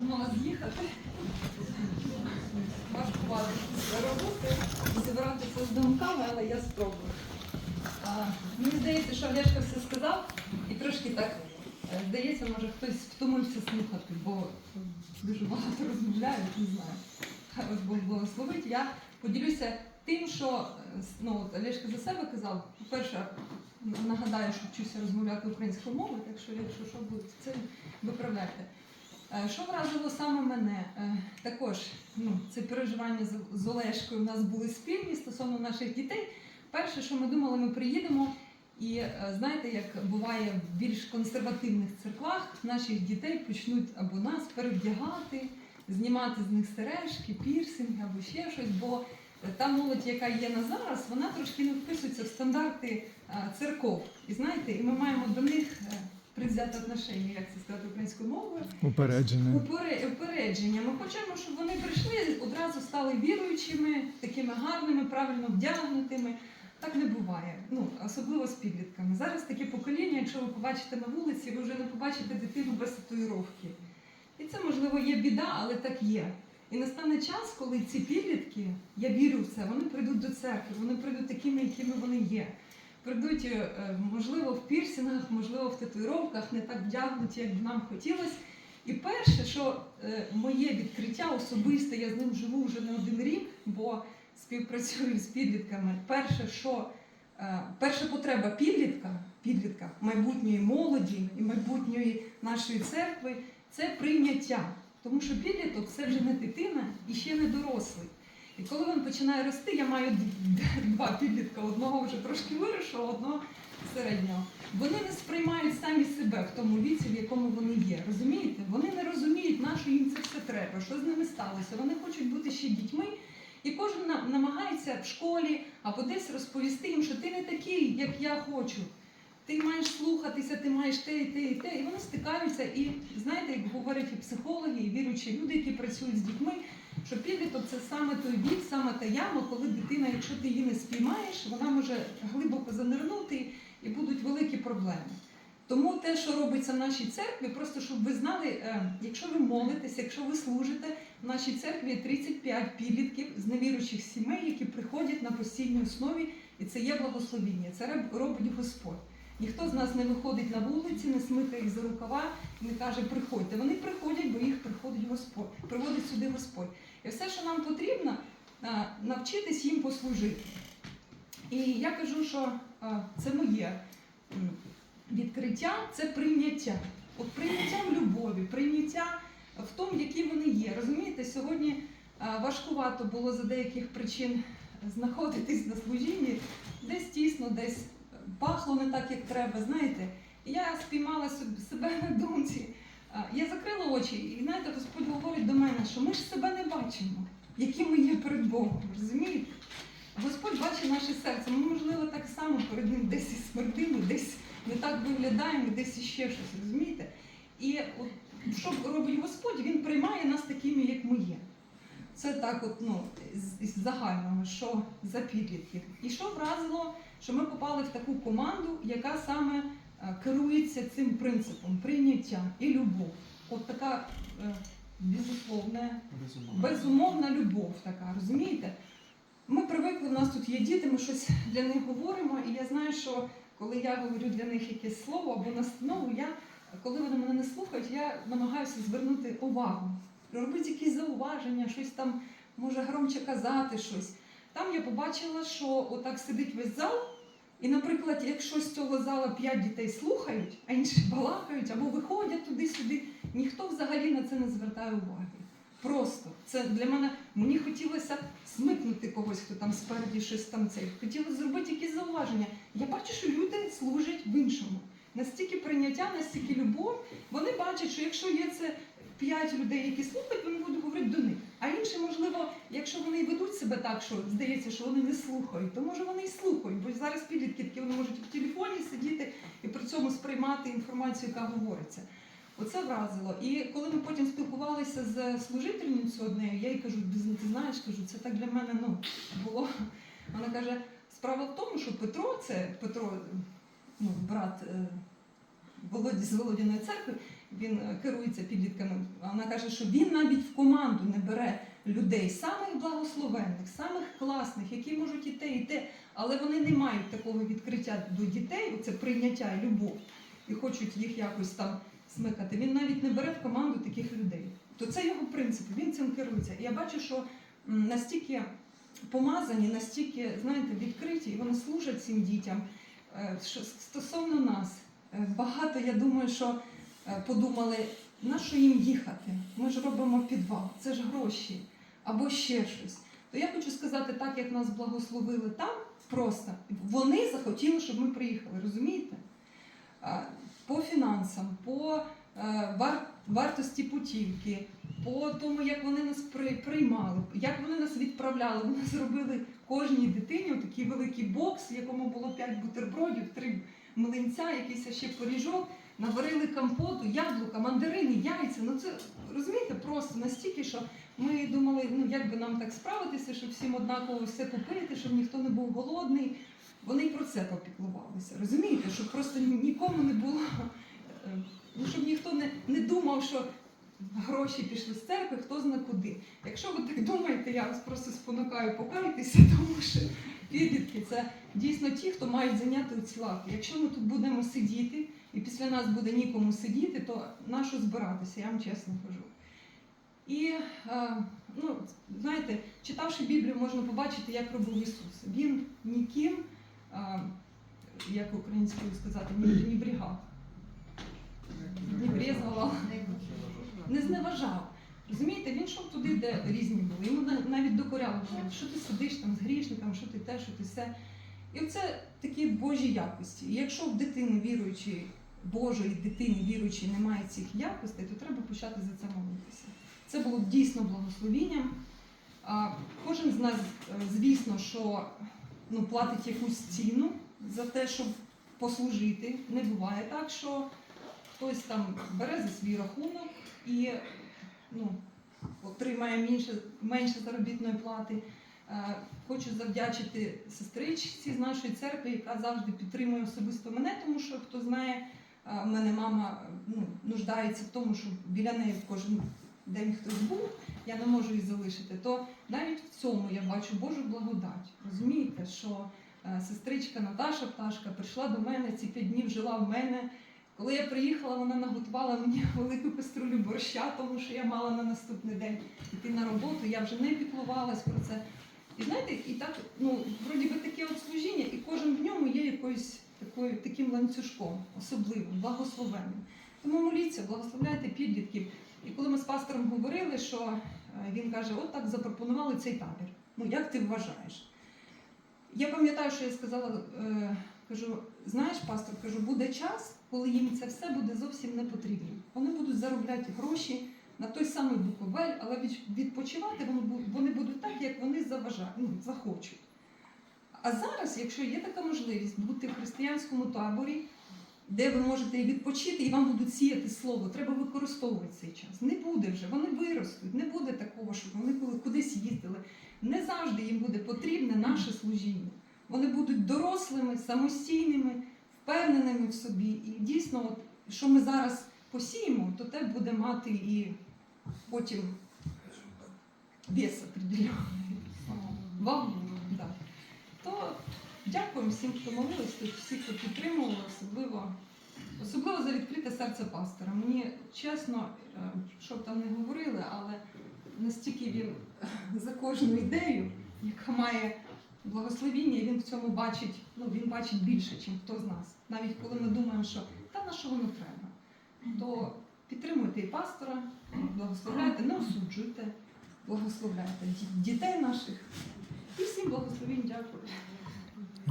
Мала з'їхати. Важкувати роботи, зібратися з думками, але я спробую. А, мені здається, що Олешка все сказав, і трошки так е, здається, може хтось втомився слухати, бо дуже багато розмовляють, не знаю. Хай Бог благословить. Я поділюся тим, що е, ну, Олешка за себе казав. По-перше, нагадаю, що вчуся розмовляти українською мовою, так що якщо що буде, це виправляйте. Е, Що вразило саме мене? Е, Також ну, це переживання з- Олешкою у нас були спільні стосовно наших дітей. Перше, що ми думали, ми приїдемо, і е, знаєте, як буває в більш консервативних церквах, наших дітей почнуть або нас перевдягати, знімати з них сережки, пірсинги або ще щось. Бо та молодь, яка є на зараз, вона трошки не вписується в стандарти церков. І знаєте, і ми маємо до них е, отношення, як це сказати українською мовою. Упереджене. Упере- Упередження. Ми хочемо, щоб вони прийшли, одразу стали віруючими, такими гарними, правильно вдягнутими. Так не буває. Ну, особливо з підлітками. Зараз таке покоління, якщо ви побачите на вулиці, ви вже не побачите дитину без татуїровки. І це, можливо, є біда, але так є. І настане час, коли ці підлітки, я вірю в це, вони прийдуть до церкви, вони прийдуть такими, якими вони є. Прийдуть, е, можливо, в пірсінгах, можливо, в татуїровках, не так вдягнуті, як б нам хотілося. І перше, що е, моє відкриття особисте, я з ним живу вже не один рік, бо співпрацюю з підлітками. Перше, що е, перша потреба підлітка, підлітка майбутньої молоді і майбутньої нашої церкви це прийняття. Тому що підліток це вже не дитина і ще не дорослий. І коли він починає рости, я маю два підлітка, одного вже трошки вирішого, одного середнього. Вони не сприймають самі себе в тому віці, в якому вони є. Розумієте? Вони не розуміють, на що їм це все треба, що з ними сталося. Вони хочуть бути ще дітьми, і кожен на- намагається в школі або десь розповісти їм, що ти не такий, як я хочу. Ти маєш слухатися, ти маєш те і те, і те. І вони стикаються. І знаєте, як говорять і психологи, і віруючі люди, які працюють з дітьми, що підліток це саме той вік, саме та яма, коли дитина, якщо ти її не спіймаєш, вона може глибоко занирнути і будуть великі проблеми. Тому те, що робиться в нашій церкві, просто щоб ви знали, е, якщо ви молитесь, якщо ви служите, в нашій церкві 35 підлітків з невіруючих сімей, які приходять на постійній основі, і це є благословіння. Це робить Господь. Ніхто з нас не виходить на вулиці, не смикає їх за рукава не каже, приходьте. Вони приходять, бо їх приходить Господь, приводить сюди Господь. І все, що нам потрібно, е, навчитись їм послужити. І я кажу, що е, це моє відкриття, це прийняття. От прийняття в любові, прийняття в тому, які вони є. Розумієте, сьогодні е, важкувато було за деяких причин знаходитись на служінні, десь тісно, десь пахло не так, як треба, знаєте. І я спіймала себе на думці. Е, Я закрила очі, і знаєте, Господь говорить до мене, що ми ж себе не бачимо, які ми є перед Богом. Розумієте? Господь бачить наше серце. Ми, можливо, так само перед ним десь і смердимо, десь не так виглядаємо, десь іще щось, розумієте? І от, що робить Господь, Він приймає нас такими, як ми є. Це так, от, ну, з, загального, що за підлітків. І що вразило, що ми попали в таку команду, яка саме е, керується цим принципом прийняття і любов. От така е, безусловна, безумовна любов така, розумієте? Ми привикли, в нас тут є діти, ми щось для них говоримо, і я знаю, що коли я говорю для них якесь слово або настанову, я, коли вони мене не слухають, я намагаюся звернути увагу, робити якісь зауваження, щось там може громче казати щось. Там я побачила, що отак сидить весь зал, і, наприклад, якщо з цього зала п'ять дітей слухають, а інші балакають або виходять туди-сюди, ніхто взагалі на це не звертає уваги. Просто це для мене мені хотілося смикнути когось, хто там спереді щось там цей. Хотілося зробити якісь зауваження. Я бачу, що люди служать в іншому. Настільки прийняття, настільки любов. Вони бачать, що якщо є це п'ять людей, які слухають, вони будуть говорити до них. А інші, можливо, якщо вони і ведуть себе так, що здається, що вони не слухають, то може вони і слухають. Бо зараз підлітки такі вони можуть в телефоні сидіти і при цьому сприймати інформацію, яка говориться. Оце вразило. І коли ми потім спілкувалися з служительницею однею, я їй кажу, «Ти- ти знаєш, кажу, це так для мене ну, було. Вона каже, справа в тому, що Петро, це Петро, ну, брат е, Володі з Володіної церкви, він е, керується підлітками. Вона каже, що він навіть в команду не бере людей самих благословенних, самих класних, які можуть і те, і те, але вони не мають такого відкриття до дітей, оце прийняття і любов, і хочуть їх якось там смикати. Він навіть не бере в команду таких людей. То це його принцип, він цим керується. І я бачу, що настільки помазані, настільки, знаєте, відкриті, і вони служать цим дітям. Е, стосовно нас, е, багато, я думаю, що подумали, на що їм їхати? Ми ж робимо підвал, це ж гроші або ще щось. То я хочу сказати, так як нас благословили там, просто вони захотіли, щоб ми приїхали, розумієте? По фінансам, по е, вар- вартості путівки, по тому, як вони нас приймали, як вони нас відправляли. Вони зробили кожній дитині такий великий бокс, в якому було 5 бутербродів, 3 млинця, якийсь ще поріжок, наварили компоту, яблука, мандарини, яйця. Ну це розумієте, просто настільки, що ми думали, ну як би нам так справитися, щоб всім однаково все купити, щоб ніхто не був голодний. Вони й про це попіклувалися. Розумієте, щоб просто нікому не було, е, ну щоб ніхто не, не думав, що гроші пішли з церкви, хто зна куди. Якщо ви так думаєте, я вас просто спонукаю покайтеся, тому що підлітки це дійсно ті, хто мають зайняти ці лавки. Якщо ми тут будемо сидіти, і після нас буде нікому сидіти, то нащо збиратися, я вам чесно кажу. І е, ну, знаєте, читавши Біблію, можна побачити, як робив Ісус. Він ніким, е, як українською сказати, ні, брігав, ні брезгував, не зневажав. Розумієте, він йшов туди, де різні були. Йому на- навіть докоряли, що ти сидиш там з грішником, що ти те, що ти все. І це такі Божі якості. І якщо в дитини віруючої, Божої дитини віруючої немає цих якостей, то треба почати за це молитися. Це було дійсно благословінням. Кожен з нас, е, звісно, що ну, платить якусь ціну за те, щоб послужити. Не буває так, що хтось там бере за свій рахунок і ну, отримає менше, менше заробітної плати. Е, Хочу завдячити сестричці з нашої церкви, яка завжди підтримує особисто мене, тому що хто знає, в мене мама ну, нуждається в тому, щоб біля неї кожен день хтось був, я не можу її залишити. То навіть в цьому я бачу Божу благодать. Розумієте, що е, сестричка Наташа Пташка прийшла до мене, ці п'ять днів жила в мене. Коли я приїхала, вона наготувала мені велику каструлю борща, тому що я мала на наступний день йти на роботу. Я вже не піклувалась про це. І знаєте, і так, ну, вроді би таке от служіння, і кожен в ньому є якоюсь такою, таким ланцюжком, особливим, благословенним. Тому моліться, благословляйте підлітків. І коли ми з пастором говорили, що е, він каже, от так запропонували цей табір. Ну як ти вважаєш? Я пам'ятаю, що я сказала, е, кажу, знаєш, пастор, кажу, буде час, коли їм це все буде зовсім не потрібно. Вони будуть заробляти гроші на той самий Буковель, але відпочивати вони, будуть так, як вони заважають, ну, захочуть. А зараз, якщо є така можливість бути в християнському таборі, де ви можете і відпочити, і вам будуть сіяти слово, треба використовувати цей час. Не буде вже, вони виростуть, не буде такого, щоб вони коли кудись їздили. Не завжди їм буде потрібне наше служіння. Вони будуть дорослими, самостійними, впевненими в собі. І дійсно, от, що ми зараз посіємо, то те буде мати і потім вес определенний. Вагу. Дякую всім, хто молився, всі, хто підтримували, особливо, особливо за відкрите серце пастора. Мені чесно, е, що б там не говорили, але настільки він за кожну ідею, яка має благословіння, він в цьому бачить, ну він бачить більше, ніж хто з нас. Навіть коли ми думаємо, що та на що воно треба, то підтримуйте і пастора, благословляйте, не осуджуйте, благословляйте дітей наших. І всім благословінь, дякую.